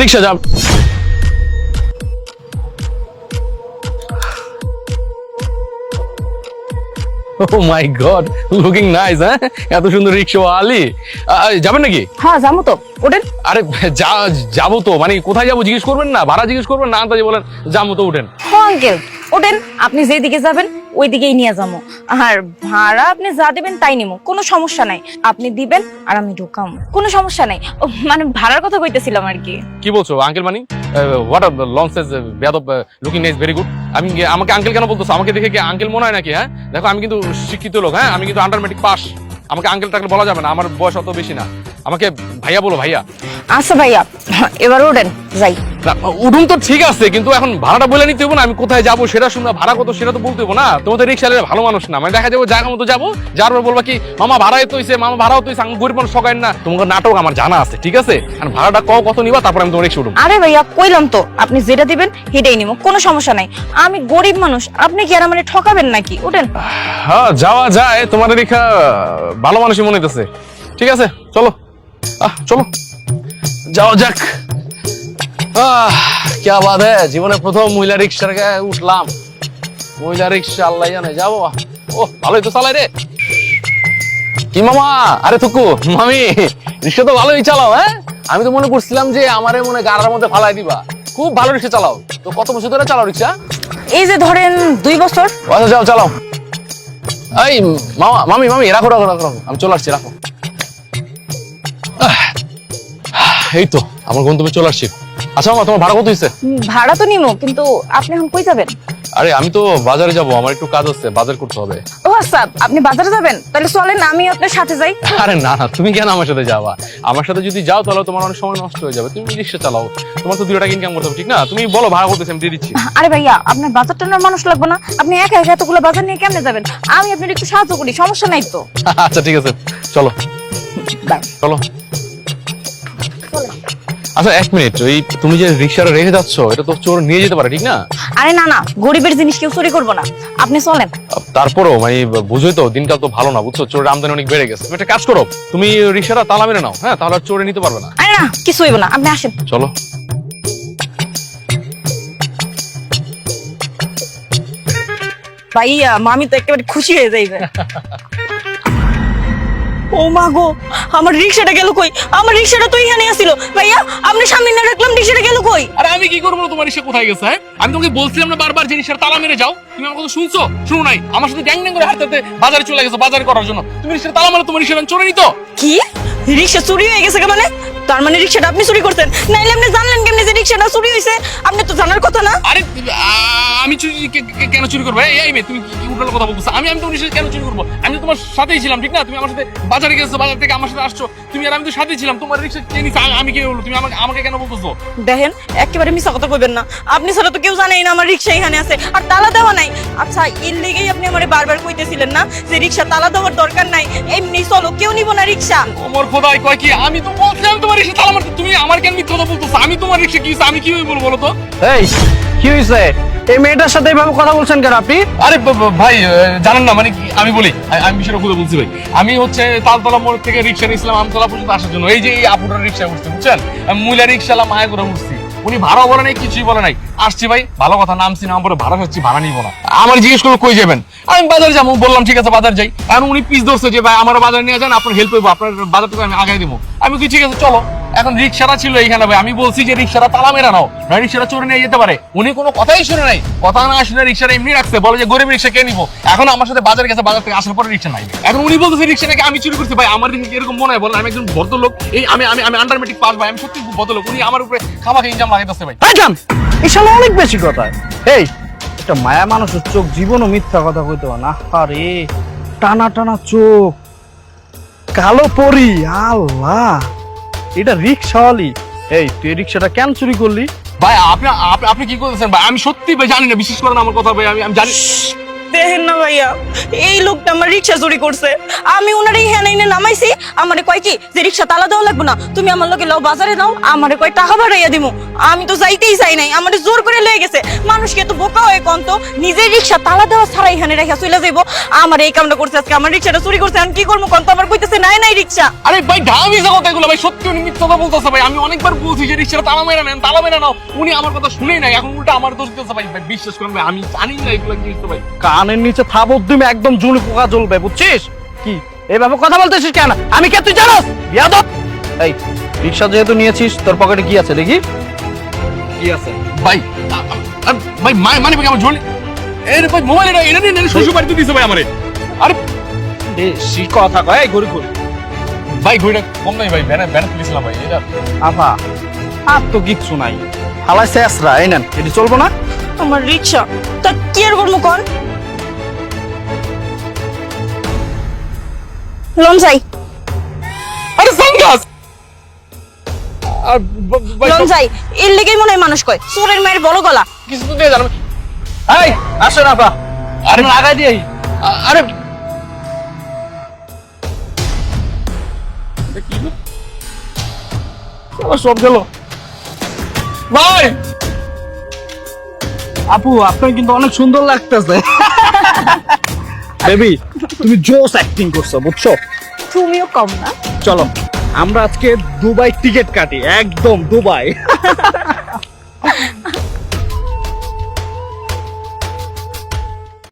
রিক্সা যা oh my god looking nice হ্যাঁ? এত সুন্দর রিক্সা আলি যাবেন নাকি? হ্যাঁ যাব তো। ওঠেন। আরে যা যাব তো। মানে কোথায় যাব জিজ্ঞেস করবেন না? ভাড়া জিজ্ঞেস করবেন না? আন্দাজে বলেন যাব তো উঠেন হ্যাঁ আঙ্কেল ওঠেন। আপনি যেদিকে যাবেন ওই দিকেই নিয়ে যাব। আর ভাড়া আপনি যা দেবেন তাই নিমো কোনো সমস্যা নাই। আপনি দিবেন আর আমি ঢুকাম। কোনো সমস্যা নাই। মানে ভাড়ার কথা কইতেছিলাম আর কি। কি বলছো, আঙ্কেল মানি? হোয়াট আর লং সেজ বেয়াদব লুকিং নাইস ভেরি গুড আমি আমাকে আঙ্কেল কেন বলতেছো? আমাকে দেখে কি আঙ্কেল মনে হয় নাকি হ্যাঁ? দেখো, আমি কিন্তু শিক্ষিত লোক হ্যাঁ? আমি কিন্তু আন্ডার মেট্রিক পাস আমাকে আঙ্কেল টাকলে বলা যাবে না, আমার বয়স অত বেশি না। আমাকে ভাইয়া বলো ভাইয়া। আচ্ছা ভাইয়া এবার ওঠেন যাই। উঠুন তো ঠিক আছে কিন্তু এখন ভাড়াটা বলে নিতে হবে না আমি কোথায় যাব সেটা শুনব ভাড়া কত সেটা তো বলতে হবে না। তোমার তো ভালো মানুষ না মানে দেখা যাব জায়গা মতো যাব যার পর বলবা কি মামা ভাড়া এত হইছে মামা ভাড়াও তো হইছে আমি গরিব মানুষ সকাই না। তোমার নাটক আমার জানা আছে ঠিক আছে? আর ভাড়াটা ক কত নিবা তারপর আমি তোমার রিক্সা উঠবো। আরে ভাইয়া কইলাম তো আপনি যেটা দিবেন সেটাই নিমো কোনো সমস্যা নাই। আমি গরিব মানুষ আপনি কি আর মানে ঠকাবেন নাকি? উঠেন। হ্যাঁ যাওয়া যায় তোমার রেখা ভালো মানুষই মনে হইতেছে। ঠিক আছে চলো। আহ চলো। যাওয়া যাক। আহ ক্যা বাদ জীবনে প্রথম মহিলা রিক্সার গায়ে উঠলাম। মহিলা রিক্সা আল্লাহ জানে। যাব। ও ভালোই তো চালাই রে। কি মামা? আরে থুকু মামি রিক্সা তো ভালোই চালাও হ্যাঁ? আমি তো মনে করছিলাম যে আমারে মনে গাড়ার মধ্যে ফালাই দিবা। খুব ভালো রিক্সা চালাও। তো কত বছর ধরে চালাও রিক্সা? এই যে ধরেন দুই বছর। আচ্ছা যাও চালাও। এই মামা মামি মামি রাখো রাখো রাখো। আমি চলে আসছি রাখো। এই তো আমার গন্তব্যে চলে আসছি। আচ্ছা মামা তোমার ভাড়া কত হয়েছে ভাড়া তো নিমো কিন্তু আপনি এখন কই যাবেন? আরে আমি তো বাজারে যাব আমার একটু কাজ আছে বাজার করতে হবে। ও আচ্ছা আপনি বাজারে যাবেন? তাহলে চলেন আমি আপনার সাথে যাই। আরে না না তুমি কেন আমার সাথে যাবা? আমার সাথে যদি যাও তাহলে তোমার অনেক সময় নষ্ট হয়ে যাবে। তুমি রিক্সা চালাও। তোমার তো দুটো টাকা ইনকাম করতে হবে ঠিক না? তুমি বলো ভাড়া করতেছি আমি দিয়ে দিচ্ছি। আরে ভাইয়া আপনার বাজার টানার মানুষ লাগবে না। আপনি একা একা এতগুলো বাজার নিয়ে কেমনে যাবেন? আমি আপনার একটু সাহায্য করি সমস্যা নাই তো। আচ্ছা ঠিক আছে। চলো। চলো। আচ্ছা এক মিনিট ওই তুমি যে রিক্সাটা রেখে যাচ্ছ এটা তো চোর নিয়ে যেতে পারে ঠিক না? আরে না না গরিবের জিনিস কেউ চুরি করব না। আপনি চলেন। তারপরেও মানে বুঝোই তো দিনকাল তো ভালো না বুঝছ? চোরের আমদানি অনেক বেড়ে গেছে। তুমি একটা কাজ করো তুমি রিক্সাটা তালা মেরে নাও হ্যাঁ? তাহলে চোরে নিতে পারবে না। আরে না কিছু হইব না আপনি আসেন। চলো। ভাইয়া মামি তো একেবারে খুশি হয়ে যাইবে। ও মা গো আমার রিক্সাটা গেল কই? আমার রিক্সাটা তো এখানে আসছিল ভাইয়া আপনি সামনে না রাখলাম রিক্সাটা গেল কই? আরে আমি কি করব তোমার রিক্সা কোথায় গেছে হ্যাঁ? আমি তোমাকে বলছিলাম না বারবার যে রিক্সার তালা মেরে যাও। তুমি আমার কথা শুনছো? শুনো নাই। আমার সাথে ড্যাং ড্যাং করে হাঁটতে বাজারে চলে গেছো বাজার করার জন্য। তুমি রিক্সার তালা মেরে তোমার রিক্সা চোরে নিত কি? রিক্সা চুরি হয়ে গেছে মানে? তার মানে রিক্সাটা আপনি চুরি করছেন? নাইলে আপনি জানলেন কেমনে যে রিক্সাটা চুরি হয়েছে আপনি তো জানার কথা না। আরে আমি চুরি কেন চুরি করব? এই মেয়ে তুমি কি উল্টো কথা বলছো আমি আমি তোমার রিক্সা কেন চুরি করব? আমি তো তোমার সাথেই ছিলাম ঠিক না? তুমি আমার সাথে বাজারে গেছো বাজার থেকে আমার সাথে আসছো। তুমি আর আমি তো সাথেই ছিলাম তোমার রিক্সা কে নিছে? আমি- কে বলব তুমি আমাকে আমাকে কেন বলতেছো? দেখেন একেবারে মিশা কথা কইবেন না। আপনি ছাড়া তো কেউ জানেই না আমার রিক্সা এখানে আছে আর তালা দেওয়া নাই। আচ্ছা এর লেগেই আপনি আমারে বারবার কইতেছিলেন না যে রিক্সা তালা দেওয়ার দরকার নাই। এমনি চলো কেউ নিব না রিক্সা আমার খোদাই কয় কি আমি তো বলছিলাম তোমার রিক্সা তালা মারতে তুমি আমার কেন মিথ্যা কথা বলতেছো? আমি তোমার রিক্সা কি আমি কি বলব বলো তো? এই কি হয়েছে এই মেয়েটার সাথে এভাবে কথা বলছেন কেন আপনি? আরে ভাই জানেন না মানে কি? আমি বলি আমি বিষয়টা খুলে বলছি ভাই। আমি হচ্ছে তালতলা মোড় থেকে রিক্সা নিয়েছিলাম আমতলা পর্যন্ত আসার জন্য। এই যে এই আপুটার রিক্সা উঠছে বুঝছেন? আমি মহিলা রিক্সা মায়া করে উঠছি। উনি ভাড়া বলে নাই, কিছুই বলে নাই। আসছি ভাই, ভালো কথা, নামছি, নাম পরে ভাড়া হচ্ছে ভাড়া নিবো না। আমার জিজ্ঞেস করল, কই যাবেন? আমি বাজার যাব বললাম, ঠিক আছে, বাজার যাই। এখন উনি পিস ধরছে যে, ভাই, আমার বাজার নিয়ে যান, আপনার হেল্প করব আপনার বাজার থেকে আমি আগাই দিব। আমি কি ঠিক আছে, চলো। এখন রিক্সাটা ছিল এইখানে ভাই। আমি বলছি যে রিক্সাটা তালা মেরা নাও, না রিক্সাটা চোরে নিয়ে যেতে পারে। উনি কোনো কথাই শুনে নাই। কথা না শুনে রিক্সাটা এমনি রাখছে, বলে যে গরিব রিক্সা কে নিবো? এখন আমার সাথে বাজার গেছে, বাজার থেকে আসার পরে রিক্সা নাই। এখন উনি বলতেছে রিক্সা নাকি আমি চুরি করছি। ভাই, আমার দিকে এরকম মনে হয়, বলেন, আমি একজন ভদ্রলোক, এই আমি আমি আমি আন্ডার মেট্রিক পাস ভাই, আমি সত্যি ভদ্রলোক। উনি আমার উপরে খামাখা ইনজাম লাগাইতেছে ভাই। যান এসব অনেক বেশি কথা। এই, একটা মায়া মানুষের চোখ, জীবনও মিথ্যা কথা কইতে না। আরে, টানা টানা চোখ, কালো পরি, আল্লাহ। এটা রিক্সাওয়ালি এই তুই রিক্সাটা কেন চুরি করলি? ভাই আপনি আপনি- আপনি কি করতেছেন ভাই? আমি সত্যি ভাই জানি না বিশ্বাস করেন আমার কথা ভাই আমি আমি জানি দেখেন না ভাইয়া। এই লোকটা আমার রিক্সা চুরি করছে। আমি ওনার এই হ্যাঁ এনে নামাইছি। আমারে কয় কি যে রিক্সা তালা দেওয়া লাগবে না তুমি আমার লোকে লাও বাজারে নাও আমারে কয় টাকা বাড়াইয়া দিমু। আমি তো যাইতেই চাই নাই আমারে জোর করে লয়ে গেছে। মানুষকে তো বোকা হয়ে কন্ত নিজের রিক্সা তালা দেওয়া ছাড়া এখানে রেখা চলে যাইবো। আমার এই কামটা করছে আজকে আমার রিক্সাটা চুরি করছে আমি কি করব কন্ত আমার কইতেছে নাই নাই রিক্সা। আরে ভাই ঢামি যা কথা এগুলো ভাই সত্যি উনি মিথ্যা কথা বলতেছে ভাই। আমি অনেকবার বলছি যে রিক্সাটা তালা মেরে নেন তালা মেরে নাও। উনি আমার কথা শুনেই নাই এখন উল্টা আমার দোষ দিতেছে ভাই। ভাই বিশ্বাস করেন ভাই আমি জানি না এগুলো কি হচ্ছে ভাই। কানের নিচে থাবর দিমে একদম জুনি পোকা জ্বলবে বুঝছিস? কি? এইভাবে কথা বলতেছিস কেন? আমি কে তুই জানোস? বিয়াদব! এই রিক্সা যেহেতু নিয়েছিস তোর পকেটে কি আছে দেখি? কি আছে? ভাই ভাই মা- মানে ভাই আমার জল এর ভাই মোবাইল এটা এনে নিন শ্বশুর বাড়িতে দিছে ভাই আমারে। আরে বেশি কথা কয় এই ঘুরি ঘুরি ভাই ঘড়িটা কম নাই ভাই ভ্যানে ভ্যানে তুলেছিলাম ভাই এটা আফা আর তো কিচ্ছু নাই। হালাই শেষরা এই নেন এটি চলবো না? আমার রিক্সা তা কি আর করব লোন চাই আরে সানগ্লাস আর লোন চাই এর লেগেই মনে হয় মানুষ কয় চোরের মায়ের বড় গলা। কিছু তো দিয়ে জানো এই আরে লাগাই দিয়ে আরে এটা কি হলো? শালা সব গেল। ভাই! আপু আপনার কিন্তু অনেক সুন্দর লাগতেছে। বেবি তুমি জোস অ্যাক্টিং করছ বুঝছ? তুমিও কম না। চলো আমরা আজকে দুবাই টিকিট কাটি একদম দুবাই।